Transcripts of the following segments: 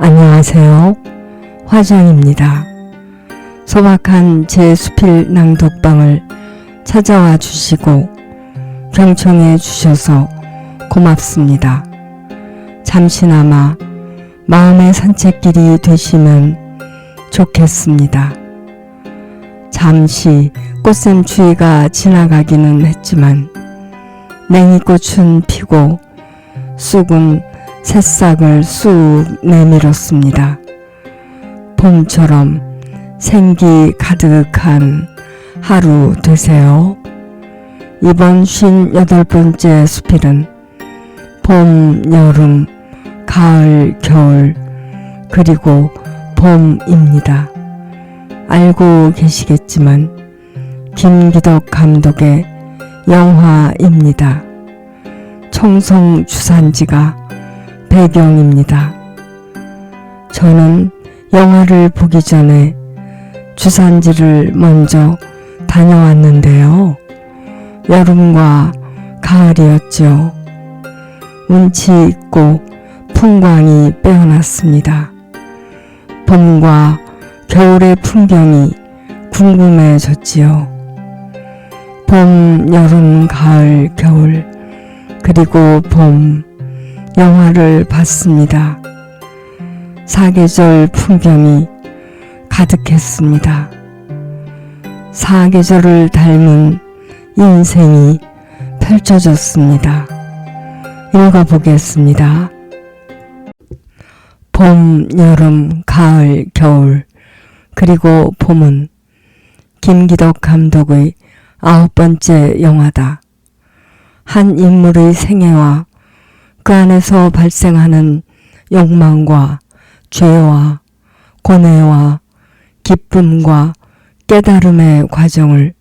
안녕하세요. 화정입니다. 소박한 제 수필 낭독방을 찾아와 주시고 경청해 주셔서 고맙습니다. 잠시나마 마음의 산책길이 되시면 좋겠습니다. 잠시 꽃샘추위가 지나가기는 했지만 냉이꽃은 피고 쑥은 새싹을 쑥 내밀었습니다. 봄처럼 생기 가득한 하루 되세요. 이번 58번째 수필은 봄, 여름, 가을, 겨울, 그리고 봄입니다. 알고 계시겠지만 김기덕 감독의 영화입니다. 청송 주산지가 배경입니다. 저는 영화를 보기 전에 주산지를 먼저 다녀왔는데요. 여름과 가을이었죠. 운치 있고 풍광이 빼어났습니다. 봄과 겨울의 풍경이 궁금해졌지요. 봄, 여름, 가을, 겨울, 그리고 봄, 영화를 봤습니다. 사계절 풍경이 가득했습니다. 사계절을 닮은 인생이 펼쳐졌습니다. 읽어보겠습니다. 봄, 여름, 가을, 겨울, 그리고 봄은 김기덕 감독의 아홉 번째 영화다. 한 인물의 생애와 그 안에서 발생하는 욕망과 죄와 고뇌와 기쁨과 깨달음의 과정을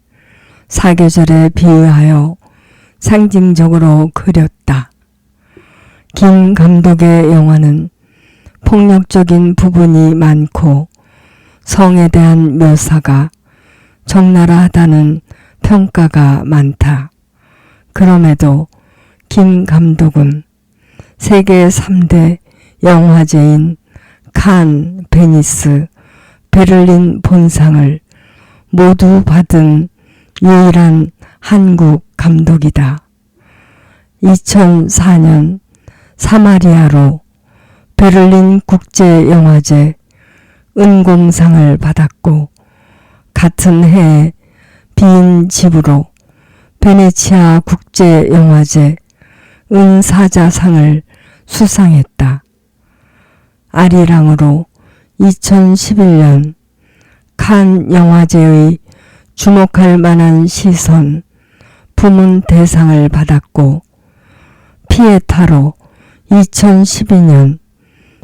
사계절에 비유하여 상징적으로 그렸다. 김 감독의 영화는 폭력적인 부분이 많고 성에 대한 묘사가 적나라하다는 평가가 많다. 그럼에도 김 감독은 세계 3대 영화제인 칸, 베니스, 베를린 본상을 모두 받은 유일한 한국 감독이다. 2004년 사마리아로 베를린 국제영화제 은공상을 받았고 같은 해에 빈 집으로 베네치아 국제영화제 은사자상을 수상했다. 아리랑으로 2011년 칸 영화제의 주목할 만한 시선 부문 대상을 받았고 피에타로 2012년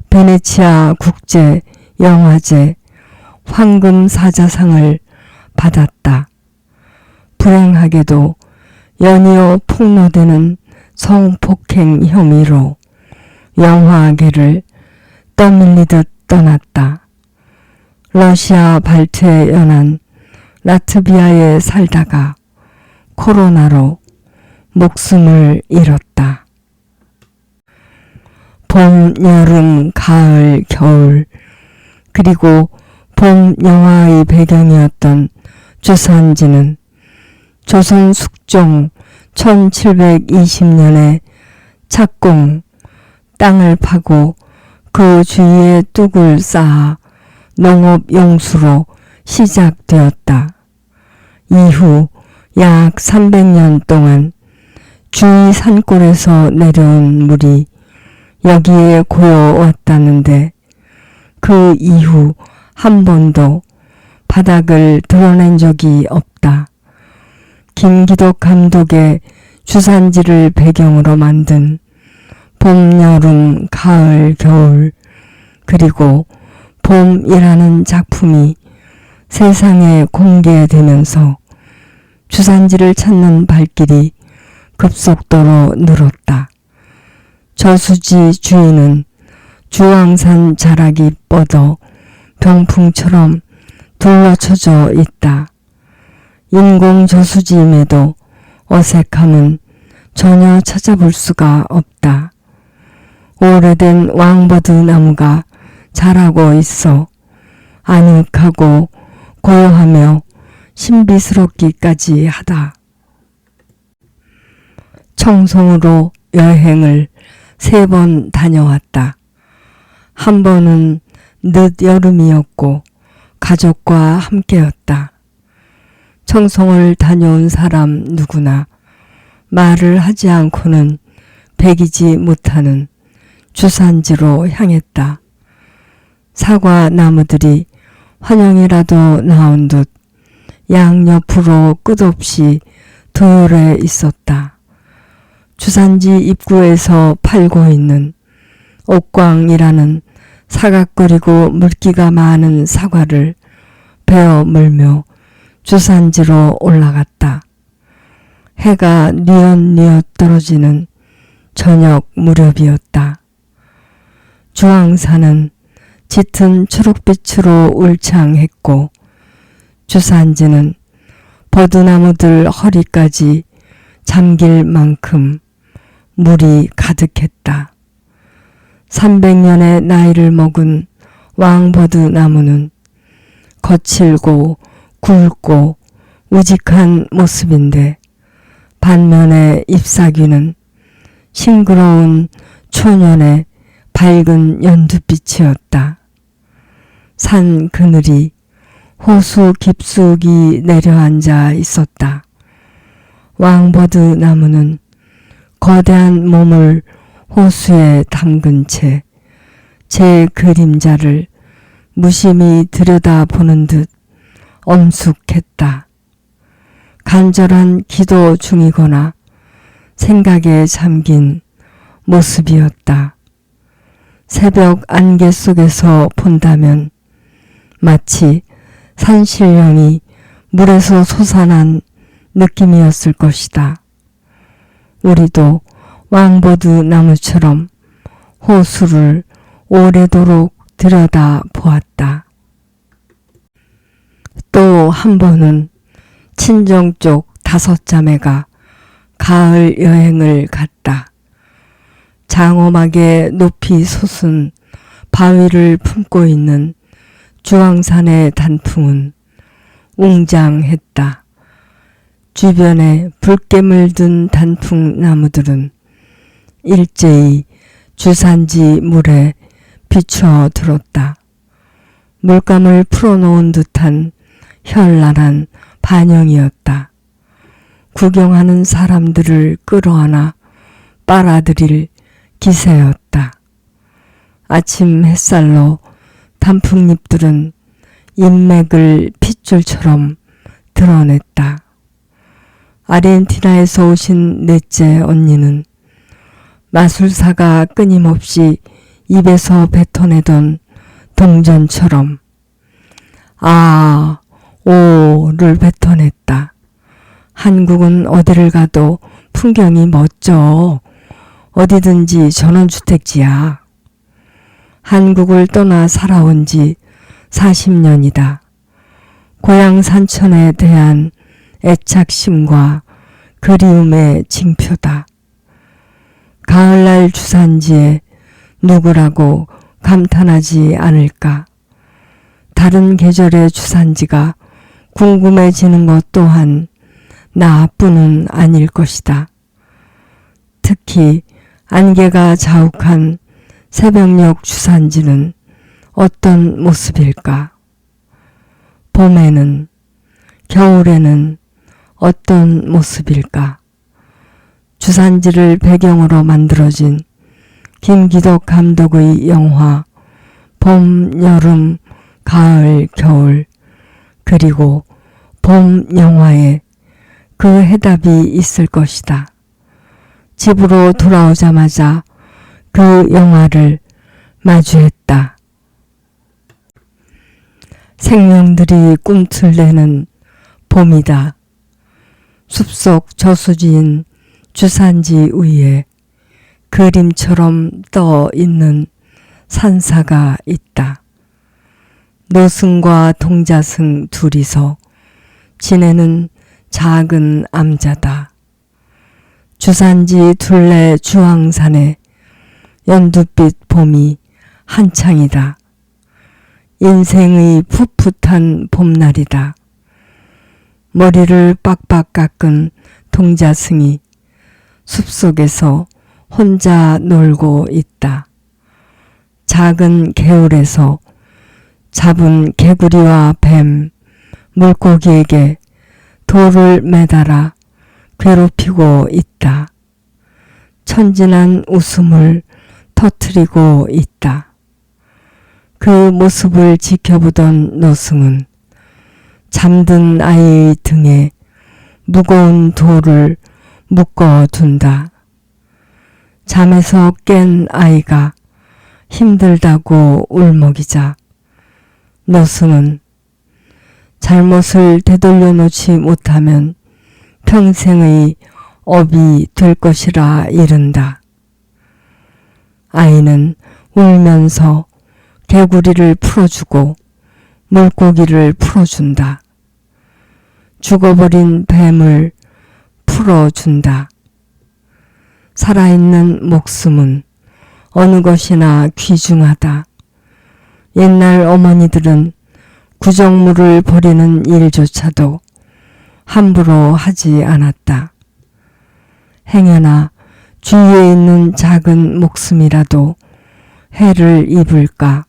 베네치아 국제 영화제 황금 사자상을 받았다. 불행하게도 연이어 폭로되는 성폭행 혐의로 영화계를 떠밀리듯 떠났다. 러시아 발트에 연한 라트비아에 살다가 코로나로 목숨을 잃었다. 봄, 여름, 가을, 겨울, 그리고 봄 영화의 배경이었던 주산지는 조선 숙종 1720년에 착공, 땅을 파고 그 주위에 뚝을 쌓아 농업 용수로 시작되었다. 이후 약 300년 동안 주위 산골에서 내려온 물이 여기에 고여왔다는데 그 이후 한 번도 바닥을 드러낸 적이 없다. 김기덕 감독의 주산지를 배경으로 만든 봄, 여름, 가을, 겨울, 그리고 봄이라는 작품이 세상에 공개되면서 주산지를 찾는 발길이 급속도로 늘었다. 저수지 주인은 주황산 자락이 뻗어 병풍처럼 둘러쳐져 있다. 인공 저수지임에도 어색함은 전혀 찾아볼 수가 없다. 오래된 왕버드 나무가 자라고 있어 아늑하고 고요하며 신비스럽기까지 하다. 청송으로 여행을 세 번 다녀왔다. 한 번은 늦 여름이었고 가족과 함께였다. 청송을 다녀온 사람 누구나 말을 하지 않고는 배기지 못하는 주산지로 향했다. 사과 나무들이 환영이라도 나온 듯 양옆으로 끝없이 도열해 있었다. 주산지 입구에서 팔고 있는 옥광이라는 사각거리고 물기가 많은 사과를 베어 물며 주산지로 올라갔다. 해가 뉘엿뉘엿 떨어지는 저녁 무렵이었다. 주황산은 짙은 초록빛으로 울창했고 주산지는 버드나무들 허리까지 잠길 만큼 물이 가득했다. 300년의 나이를 먹은 왕버드 나무는 거칠고 굵고 우직한 모습인데 반면에 잎사귀는 싱그러운 초년의 밝은 연두빛이었다. 산 그늘이 호수 깊숙이 내려앉아 있었다. 왕버드 나무는 거대한 몸을 호수에 담근 채 제 그림자를 무심히 들여다보는 듯 엄숙했다. 간절한 기도 중이거나 생각에 잠긴 모습이었다. 새벽 안개 속에서 본다면 마치 산신령이 물에서 솟아난 느낌이었을 것이다. 우리도 왕보드 나무처럼 호수를 오래도록 들여다 보았다. 또 한 번은 친정 쪽 다섯 자매가 가을 여행을 갔다. 장엄하게 높이 솟은 바위를 품고 있는 주황산의 단풍은 웅장했다. 주변에 붉게 물든 단풍 나무들은 일제히 주산지 물에 비추어 들었다. 물감을 풀어놓은 듯한 현란한 반영이었다. 구경하는 사람들을 끌어안아 빨아들일 기세였다. 아침 햇살로 단풍잎들은 인맥을 핏줄처럼 드러냈다. 아르헨티나에서 오신 넷째 언니는 마술사가 끊임없이 입에서 뱉어내던 동전처럼 아, 오를 뱉어냈다. 한국은 어디를 가도 풍경이 멋져. 어디든지 전원주택지야. 한국을 떠나 살아온 지 40년이다. 고향 산천에 대한 애착심과 그리움의 징표다. 가을날 주산지에 누구라고 감탄하지 않을까. 다른 계절의 주산지가 궁금해지는 것 또한 나뿐은 아닐 것이다. 특히 안개가 자욱한 새벽녘 주산지는 어떤 모습일까? 봄에는, 겨울에는 어떤 모습일까? 주산지를 배경으로 만들어진 김기덕 감독의 영화 봄, 여름, 가을, 겨울 그리고 봄 영화에 그 해답이 있을 것이다. 집으로 돌아오자마자 그 영화를 마주했다. 생명들이 꿈틀대는 봄이다. 숲속 저수지인 주산지 위에 그림처럼 떠 있는 산사가 있다. 노승과 동자승 둘이서 지내는 작은 암자다. 주산지 둘레 주황산에 연두빛 봄이 한창이다. 인생의 풋풋한 봄날이다. 머리를 빡빡 깎은 동자승이 숲속에서 혼자 놀고 있다. 작은 개울에서 잡은 개구리와 뱀, 물고기에게 돌을 매달아 괴롭히고 있다. 천진한 웃음을 터트리고 있다. 그 모습을 지켜보던 노승은 잠든 아이의 등에 무거운 돌을 묶어둔다. 잠에서 깬 아이가 힘들다고 울먹이자 노승은 잘못을 되돌려 놓지 못하면 평생의 업이 될 것이라 이른다. 아이는 울면서 개구리를 풀어주고 물고기를 풀어준다. 죽어버린 뱀을 풀어준다. 살아있는 목숨은 어느 것이나 귀중하다. 옛날 어머니들은 구정물을 버리는 일조차도 함부로 하지 않았다. 행여나 주위에 있는 작은 목숨이라도 해를 입을까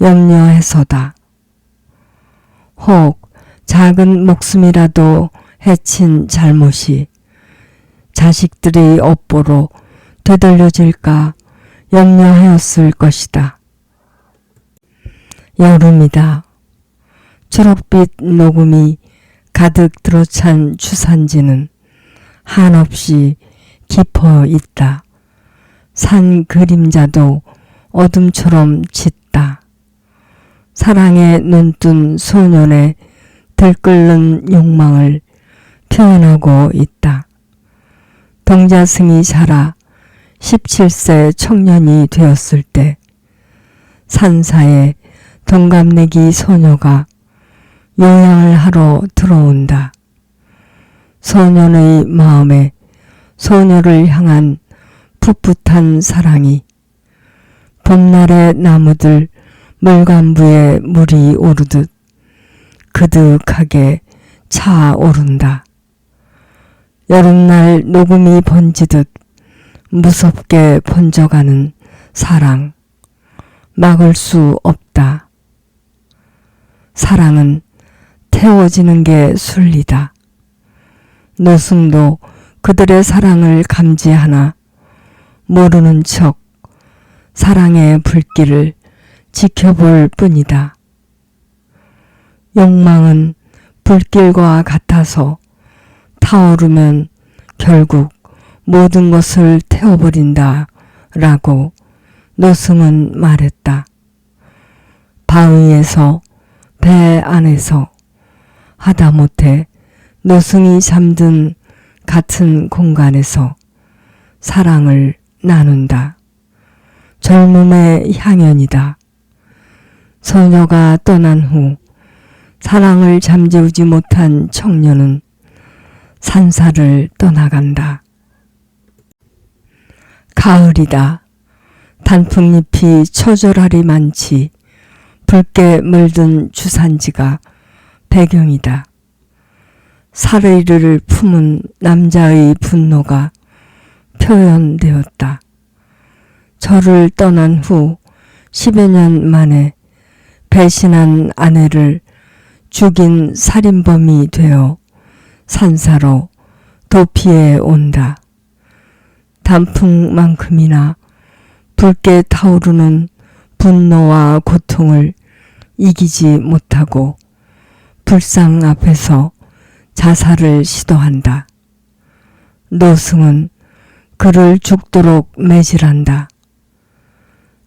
염려해서다. 혹 작은 목숨이라도 해친 잘못이 자식들의 업보로 되돌려질까 염려하였을 것이다. 여름이다. 초록빛 녹음이 가득 들어찬 주산지는 한없이 깊어 있다. 산 그림자도 어둠처럼 짙다. 사랑에 눈뜬 소년의 들끓는 욕망을 표현하고 있다. 동자승이 자라 17세 청년이 되었을 때 산사에 동갑내기 소녀가 요양을 하러 들어온다. 소년의 마음에 소녀를 향한 풋풋한 사랑이 봄날의 나무들 물간부에 물이 오르듯 그득하게 차오른다. 여름날 녹음이 번지듯 무섭게 번져가는 사랑. 막을 수 없다. 사랑은 태워지는 게 순리다. 노승도 그들의 사랑을 감지하나 모르는 척 사랑의 불길을 지켜볼 뿐이다. 욕망은 불길과 같아서 타오르면 결국 모든 것을 태워버린다 라고 노승은 말했다. 바위에서 배 안에서 하다못해 노승이 잠든 같은 공간에서 사랑을 나눈다. 젊음의 향연이다. 소녀가 떠난 후 사랑을 잠재우지 못한 청년은 산사를 떠나간다. 가을이다. 단풍잎이 처절하리 많지 붉게 물든 주산지가 배경이다. 사르이를 품은 남자의 분노가 표현되었다. 저를 떠난 후 10여 년 만에 배신한 아내를 죽인 살인범이 되어 산사로 도피해 온다. 단풍만큼이나 붉게 타오르는 분노와 고통을 이기지 못하고 불상 앞에서 자살을 시도한다. 노승은 그를 죽도록 매질한다.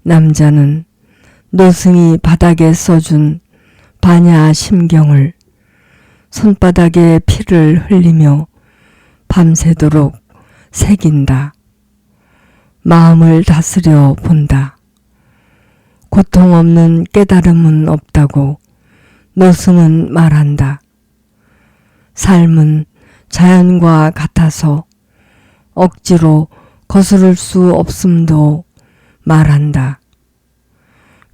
남자는 노승이 바닥에 써준 반야 심경을 손바닥에 피를 흘리며 밤새도록 새긴다. 마음을 다스려 본다. 고통 없는 깨달음은 없다고 노승은 말한다. 삶은 자연과 같아서 억지로 거스를 수 없음도 말한다.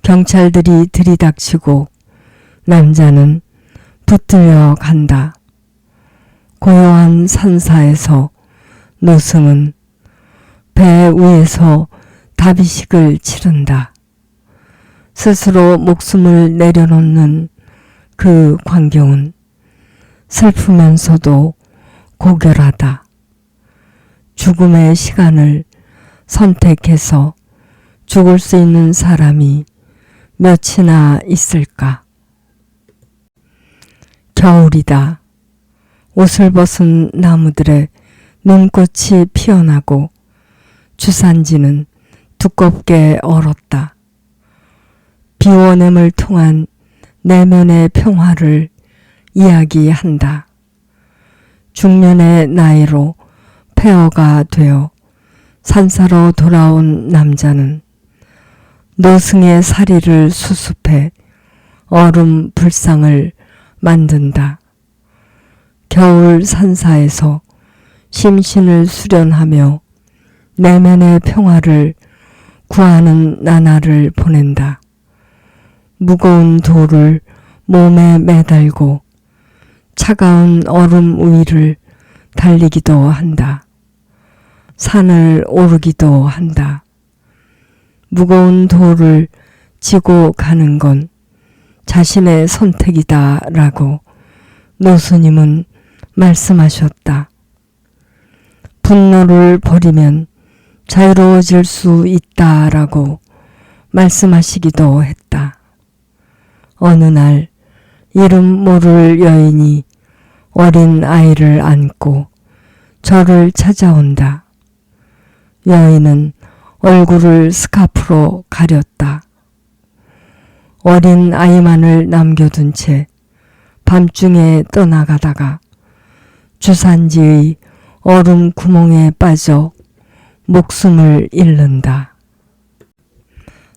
경찰들이 들이닥치고 남자는 붙들려 간다. 고요한 산사에서 노승은 배 위에서 다비식을 치른다. 스스로 목숨을 내려놓는 그 광경은 슬프면서도 고결하다. 죽음의 시간을 선택해서 죽을 수 있는 사람이 몇이나 있을까? 겨울이다. 옷을 벗은 나무들의 눈꽃이 피어나고 주산지는 두껍게 얼었다. 비워냄을 통한 내면의 평화를 이야기한다. 중년의 나이로 폐허가 되어 산사로 돌아온 남자는 노승의 사리를 수습해 얼음 불상을 만든다. 겨울 산사에서 심신을 수련하며 내면의 평화를 구하는 나날을 보낸다. 무거운 돌을 몸에 매달고 차가운 얼음 위를 달리기도 한다. 산을 오르기도 한다. 무거운 돌을 지고 가는 건 자신의 선택이다 라고 노스님은 말씀하셨다. 분노를 버리면 자유로워질 수 있다 라고 말씀하시기도 했다. 어느 날 이름 모를 여인이 어린 아이를 안고 저를 찾아온다. 여인은 얼굴을 스카프로 가렸다. 어린 아이만을 남겨둔 채 밤중에 떠나가다가 주산지의 얼음 구멍에 빠져 목숨을 잃는다.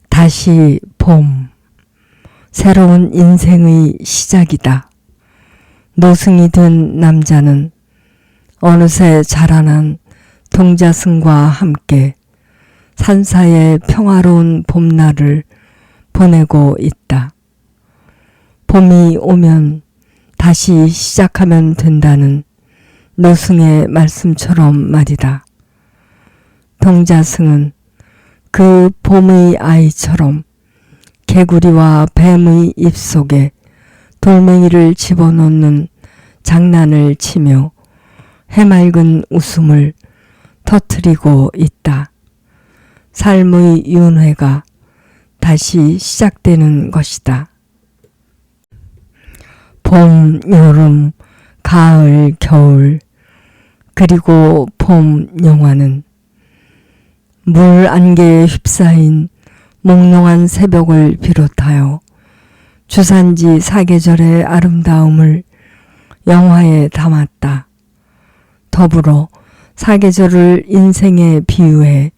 다시 봄. 새로운 인생의 시작이다. 노승이 된 남자는 어느새 자라난 동자승과 함께 산사의 평화로운 봄날을 보내고 있다. 봄이 오면 다시 시작하면 된다는 노승의 말씀처럼 말이다. 동자승은 그 봄의 아이처럼 개구리와 뱀의 입속에 돌멩이를 집어넣는 장난을 치며 해맑은 웃음을 터트리고 있다. 삶의 윤회가 다시 시작되는 것이다. 봄, 여름, 가을, 겨울, 그리고 봄 영화는 물 안개에 휩싸인 몽롱한 새벽을 비롯하여 주산지 사계절의 아름다움을 영화에 담았다. 더불어 사계절을 인생에 비유해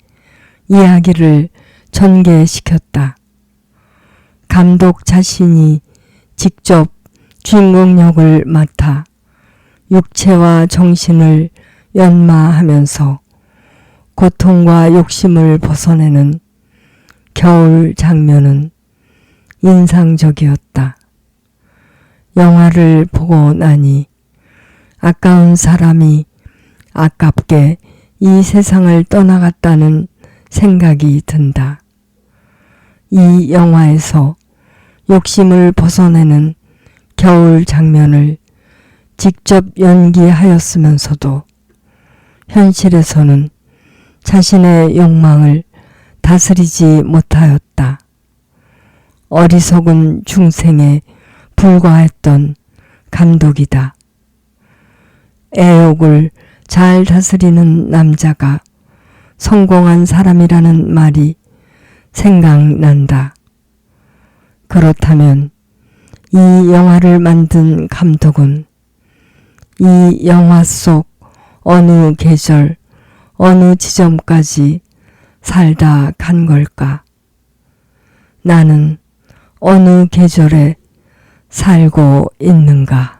이야기를 전개시켰다. 감독 자신이 직접 주인공 역을 맡아 육체와 정신을 연마하면서 고통과 욕심을 벗어내는 겨울 장면은 인상적이었다. 영화를 보고 나니 아까운 사람이 아깝게 이 세상을 떠나갔다는 생각이 든다. 이 영화에서 욕심을 벗어내는 겨울 장면을 직접 연기하였으면서도 현실에서는 자신의 욕망을 다스리지 못하였다. 어리석은 중생에 불과했던 감독이다. 애욕을 잘 다스리는 남자가 성공한 사람이라는 말이 생각난다. 그렇다면 이 영화를 만든 감독은 이 영화 속 어느 계절, 어느 지점까지 살다 간 걸까? 나는 어느 계절에 살고 있는가?